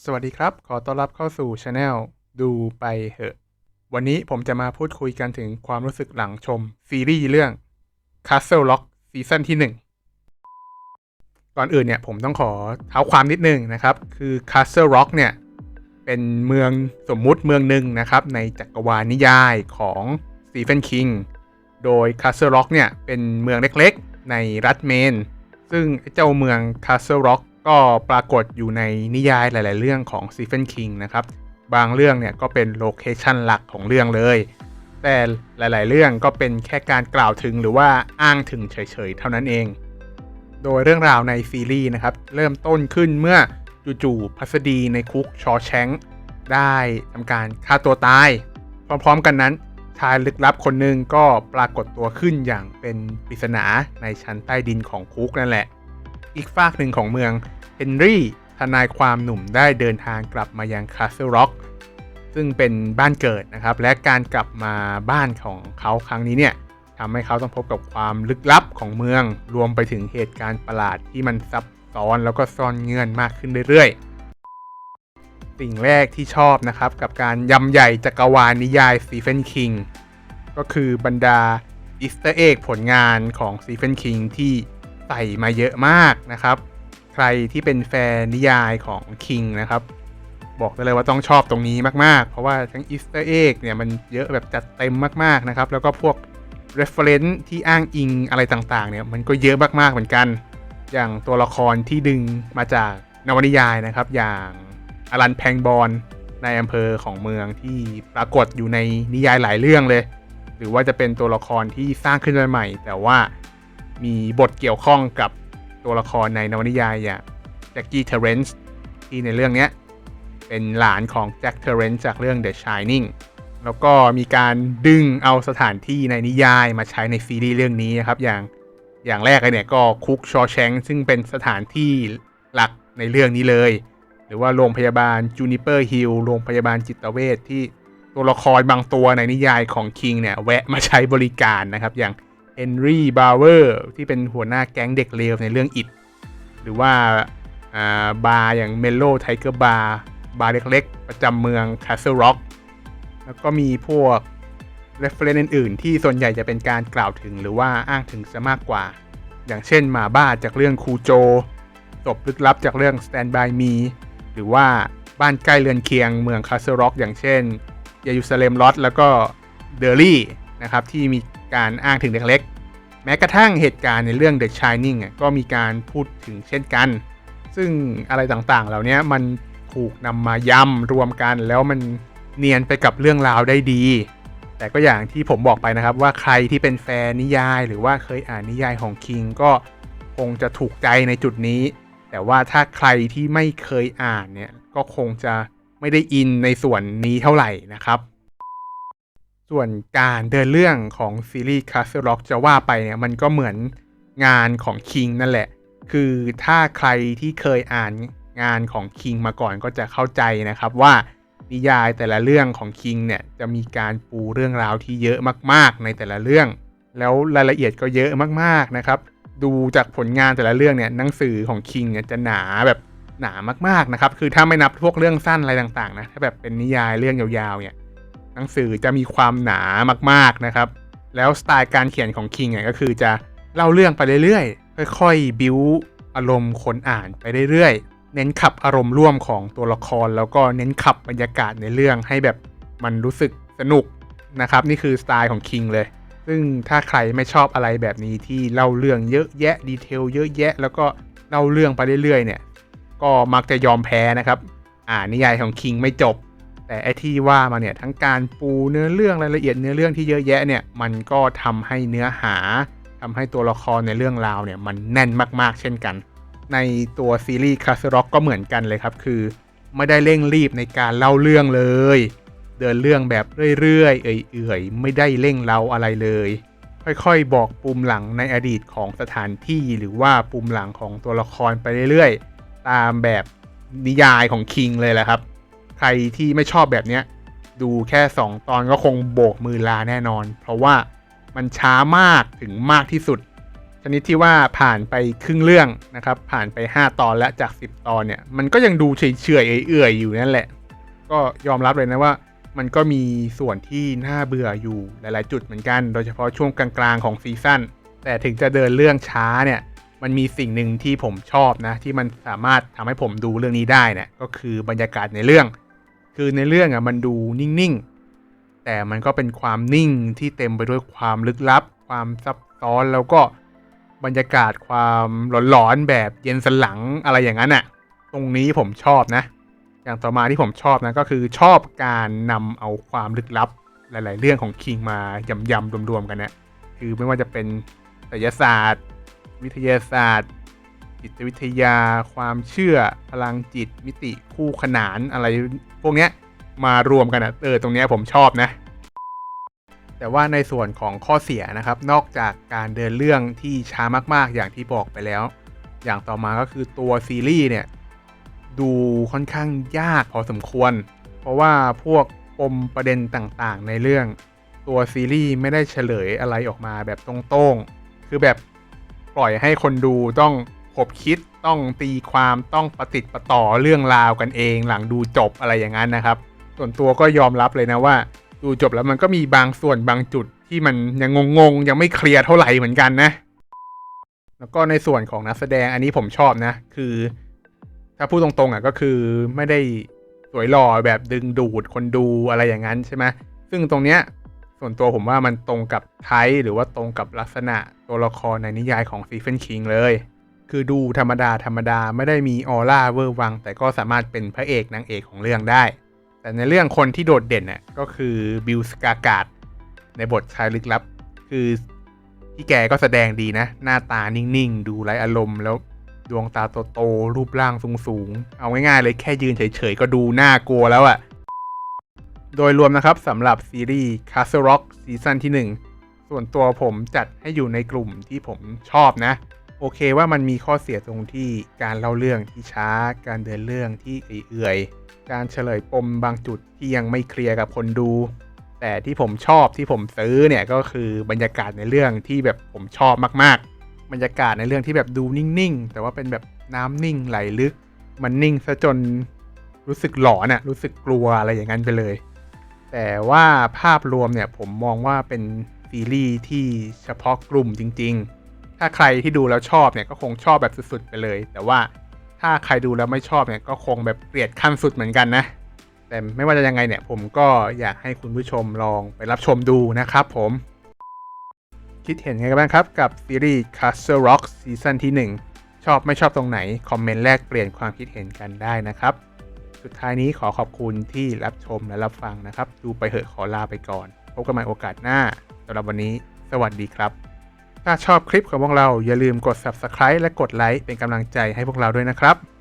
สวัสดีครับ ขอต้อนรับเข้าสู่ช anel ดูไปเหอะ วันนี้ผมจะมาพูดคุยกันถึงความรู้สึกหลังชม ซีรีส์เรื่อง Castle Rock ซีซั่นที่ 1 ก่อนอื่นเนี่ยผมต้องขอเท้าความนิดนึงนะครับ คือ Castle Rock เนี่ยเป็นเมืองสมมุติเมืองหนึ่งนะครับ ในจักรวาลนิยายของสตีเฟนคิงโดย Castle Rock เนี่ยเป็นเมืองเล็กๆ ในรัฐเมน ซึ่งเจ้าเมือง Castle Rock ก็ปรากฏอยู่ในนิยายหลาย ๆ เรื่องของซีเฟนคิงนะครับ บางเรื่องเนี่ยก็เป็นโลเคชันหลักของเรื่องเลย แต่หลาย ๆ เรื่องก็เป็นแค่การกล่าวถึงหรือว่าอ้างถึงเฉย ๆ เท่านั้นเอง โดยเรื่องราวในซีรีส์นะครับ เริ่มต้นขึ้นเมื่อจู่ ๆ พัสดีในคุกชอแชงได้ทำการฆ่าตัวตาย พร้อม ๆ กันนั้นชายลึกลับคนหนึ่งก็ปรากฏตัวขึ้นอย่างเป็นปริศนาในชั้นใต้ดินของคุกนั่นแหละ อีกฝากหนึ่งของเมืองเฮนรี่ทนายความหนุ่มได้เดินทางกลับมายังคาสเซิลร็อกซึ่งเป็นบ้านเกิดนะครับ และการกลับมาบ้านของเขาครั้งนี้เนี่ยทำให้เขาต้องพบกับความลึกลับของเมือง รวมไปถึงเหตุการณ์ประหลาดที่มันซับซ้อนแล้วก็ซ่อนเงื่อนมากขึ้นเรื่อยๆ สิ่งแรกที่ชอบนะครับ กับการยำใหญ่จักรวาลนิยายสตีเฟนคิงก็คือบรรดาอิสเตอร์เอกผลงานของสตีเฟนคิงที่ ใส่มาเยอะมากนะครับ ใครที่เป็นแฟนนิยายของคิงนะครับ บอกได้เลยว่าต้องชอบตรงนี้มากๆ เพราะว่าทั้งอีสเตอร์เอ็กเนี่ยมันเยอะแบบจัดเต็มมากๆนะครับ แล้วก็พวก reference ที่อ้างอิงอะไรต่างๆ เนี่ยมันก็เยอะมากๆเหมือนกัน อย่างตัวละครที่ดึงมาจากนวนิยายนะครับ อย่างอลันแพงบอลในอำเภอของเมืองที่ปรากฏอยู่ในนิยายหลายเรื่องเลย หรือว่าจะเป็นตัวละครที่สร้างขึ้นมาใหม่ แต่ว่า มีบทเกี่ยวข้องกับตัวละครในนวนิยายอย่างแจ็คกี้เทเรนซ์ที่ในเรื่องนี้เป็นหลานของแจ็คเทเรนซ์จากเรื่อง The Shining แล้วก็มีการดึงเอาสถานที่ในนิยายมาใช้ในซีรีส์เรื่องนี้นะครับ อย่างอย่างแรกเลยเนี่ยก็คุกชอแชงซึ่งเป็นสถานที่หลักในเรื่องนี้เลย หรือว่าโรงพยาบาลจูนิเปอร์ฮิลโรงพยาบาลจิตเวชที่ตัวละครบางตัวในนิยายของคิงเนี่ยแวะมาใช้บริการนะครับ อย่าง เฮนรี่บาวเวอร์ที่เป็นหัวหน้าแก๊งเด็กเลวในเรื่องอิดหรือว่าบาร์อย่างเมโลไทเกอร์บาร์บาร์เล็กๆ ประจำเมืองคาสเซิลร็อกแล้วก็มีพวก reference อื่นๆ ที่ส่วนใหญ่จะเป็นการกล่าวถึงหรือว่าอ้างถึงซะมากกว่า อย่างเช่นหมาบ้าจากเรื่องคูโจศพลึกลับจากเรื่อง Stand by Me หรือว่าบ้านใกล้เรือนเคียงเมืองคาสเซิลร็อกอย่างเช่นเยรูซาเล็มลอตแล้วก็เดอรี่นะครับที่มี การอ้างถึงเด็กเล็ก แม้กระทั่งเหตุการณ์ในเรื่อง The Shining ก็มีการพูดถึงเช่นกัน ซึ่งอะไรต่างๆ เหล่านี้มันถูกนำมาย้ำรวมกันแล้วมันเนียนไปกับเรื่องราวได้ดี แต่ก็อย่างที่ผมบอกไปนะครับว่าใครที่เป็นแฟนนิยาย หรือว่าเคยอ่านนิยายของคิงก็คงจะถูกใจในจุดนี้ แต่ว่าถ้าใครที่ไม่เคยอ่านเนี่ยก็คงจะไม่ได้อินในส่วนนี้เท่าไหร่นะครับ ส่วนการเดินเรื่องของซีรีส์ Castle Rock จะว่าไปเนี่ยมันก็เหมือนงานของคิงนั่นแหละ คือถ้าใครที่เคยอ่านงานของคิงมาก่อนก็จะเข้าใจนะครับว่านิยายแต่ละเรื่องของคิงเนี่ยจะมีการปูเรื่องราวที่เยอะมาก ๆ ในแต่ละเรื่อง แล้วรายละเอียดก็เยอะมากๆนะครับ ดูจากผลงานแต่ละเรื่องเนี่ยหนังสือของคิงเนี่ยจะหนาแบบหนามากๆนะครับ คือถ้าไม่นับพวกเรื่องสั้นอะไรต่างๆนะถ้าแบบเป็นนิยายเรื่องยาวๆเนี่ย หนังสือจะมีความหนามากๆนะครับ แล้วสไตล์การเขียนของคิงเนี่ยก็คือจะเล่าเรื่องไปเรื่อยๆ ค่อยๆ บิ้วอารมณ์คนอ่านไปเรื่อยๆ เน้นขับอารมณ์ร่วมของตัวละคร แล้วก็เน้นขับบรรยากาศในเรื่องให้แบบมันรู้สึกสนุกนะครับ นี่คือสไตล์ของคิงเลย ซึ่งถ้าใครไม่ชอบอะไรแบบนี้ที่เล่าเรื่องเยอะแยะดีเทลเยอะแยะ แล้วก็เล่าเรื่องไปเรื่อยๆ เนี่ย ก็มักจะยอมแพ้นะครับ อ่านนิยายของคิงไม่จบ แต่ไอที่ว่ามาเนี่ยทั้งการปูเนื้อเรื่องรายละเอียดเนื้อเรื่องที่เยอะแยะเนี่ยมันก็ทำให้เนื้อหาทำให้ตัวละครในเรื่องราวเนี่ยมันแน่นมากๆ เช่นกัน ในตัวซีรีส์คาสร็อกก็เหมือนกันเลยครับคือ ไม่ได้เร่งรีบในการเล่าเรื่องเลย เดินเรื่องแบบเรื่อยๆ เอื่อยๆไม่ได้เร่งเล่าอะไรเลย ค่อยๆ บอกปุ่มหลังในอดีตของสถานที่หรือว่าปุ่มหลังของตัวละครไปเรื่อยๆ ตามแบบนิยายของคิงเลยแหละครับ รที่ไม่ชอบแบบเนี้ยดูแค่ 2 ตอนก็คงโบกมือลาแน่นอน เพราะว่ามันช้ามากถึงมากที่สุด ชนิดที่ว่าผ่านไปครึ่งเรื่องนะครับ ผ่านไป 5 ตอนและจาก 10 ตอนเนี่ย มันก็ยังดูเฉยเฉยๆเอื่อยๆอยู่นั่นแหละ ก็ยอมรับเลยนะว่ามันก็มีส่วนที่น่าเบื่ออยู่หลาย ๆ จุดเหมือนกัน โดยเฉพาะช่วงกลางๆของซีซั่น แต่ถึงจะเดินเรื่องช้าเนี่ย มันมีสิ่งหนึ่งที่ผมชอบนะ ที่มันสามารถทำให้ผมดูเรื่องนี้ได้เนี่ย ก็คือบรรยากาศในเรื่อง คือในเรื่องอะมันดูนิ่งๆ แต่มันก็เป็นความนิ่งที่เต็มไปด้วยความลึกลับ ความซับซ้อนแล้วก็บรรยากาศความหลอนๆแบบเย็นสลังอะไรอย่างนั้นอะ ตรงนี้ผมชอบนะ อย่างต่อมาที่ผมชอบนะก็คือชอบการนำเอาความลึกลับหลาย ๆ เรื่องของคิงมายำๆรวมๆกันนะคือไม่ว่าจะเป็นศิลศาสตร์ วิทยาศาสตร์ จิตวิทยา ความเชื่อพลังจิตมิติคู่ขนานอะไรพวกเนี้ยมารวมกันอะเออตรงเนี้ยผมชอบนะ แต่ว่าในส่วนของข้อเสียนะครับ นอกจากการเดินเรื่องที่ช้ามากๆอย่างที่บอกไปแล้ว อย่างต่อมาก็คือตัวซีรีส์เนี่ยดูค่อนข้างยากพอสมควร เพราะว่าพวกปมประเด็นต่างๆ ในเรื่องตัวซีรีส์ไม่ได้เฉลยอะไรออกมาแบบตรงๆ คือแบบปล่อยให้คนดูต้อง ขบคิดต้องตีความต้องประติดประต่อเรื่องราวกันเอง หลังดูจบอะไรอย่างนั้นนะครับ ส่วนตัวก็ยอมรับเลยนะว่า ดูจบแล้วมันก็มีบางส่วนบางจุดที่มันยังงงๆยังไม่เคลียร์เท่าไหร่เหมือนกันนะ แล้วก็ในส่วนของนักแสดงอันนี้ผมชอบนะ คือ ถ้าพูดตรงๆอะก็คือไม่ได้สวยหล่อแบบดึงดูดคนดูอะไรอย่างนั้นใช่ไหมซึ่งตรงเนี้ยส่วนตัวผมว่ามันตรงกับไทยหรือว่าตรงกับลักษณะตัวละครในนิยายของซีเฟนคิงเลย คือดูธรรมดาธรรมดาไม่ได้มีออร่าเวอร์วัง แต่ก็สามารถเป็นพระเอกนางเอกของเรื่องได้ แต่ในเรื่องคนที่โดดเด่นน่ะก็คือบิลสกากาดในบทชายลึกลับ คือพี่แกก็แสดงดีนะ หน้าตานิ่งๆ ดูไร้อารมณ์แล้วดวงตาโตๆรูปร่างสูงๆ เอาง่ายๆเลยแค่ยืนเฉยๆ ก็ดูน่ากลัวแล้วอะ โดยรวมนะครับสำหรับซีรีส์ Castle Rock ซีซั่นที่ 1 ส่วนตัวผมจัดให้อยู่ในกลุ่มที่ผมชอบนะ โอเคว่ามันมีข้อเสียตรงที่การเล่าเรื่องที่ช้า การเดินเรื่องที่เอื่อยๆการเฉลยปมบางจุดที่ยังไม่เคลียร์กับคนดู แต่ที่ผมชอบที่ผมซื้อเนี่ยก็คือบรรยากาศในเรื่องที่แบบผมชอบมากๆ บรรยากาศในเรื่องที่แบบดูนิ่งๆ แต่ว่าเป็นแบบน้ำนิ่งไหลลึก มันนิ่งซะจนรู้สึกหลอนอะรู้สึกกลัวอะไรอย่างนั้นไปเลย แต่ว่าภาพรวมเนี่ยผมมองว่าเป็นซีรีส์ที่เฉพาะกลุ่มจริง ๆ ถ้าใครที่ดูแล้วชอบเนี่ยก็คงชอบแบบสุดๆไปเลย แต่ว่าถ้าใครดูแล้วไม่ชอบเนี่ยก็คงแบบเกลียดขั้นสุดเหมือนกันนะ แต่ไม่ว่าจะยังไงเนี่ย ผมก็อยากให้คุณผู้ชมลองไปรับชมดูนะครับผม คิดเห็นไงกันบ้างครับกับซีรีส์ Castle Rock ซีซั่นที่ 1 ชอบไม่ชอบตรงไหน คอมเมนต์แลกเปลี่ยนความคิดเห็นกันได้นะครับ สุดท้ายนี้ขอขอบคุณที่รับชมและรับฟังนะครับ ดูไปเหอะขอลาไปก่อน พบกันใหม่โอกาสหน้าสำหรับวันนี้ สวัสดีครับ ถ้าชอบคลิปของพวกเราอย่าลืมกด Subscribe และกดไลค์เป็นกำลังใจให้พวกเราด้วยนะครับ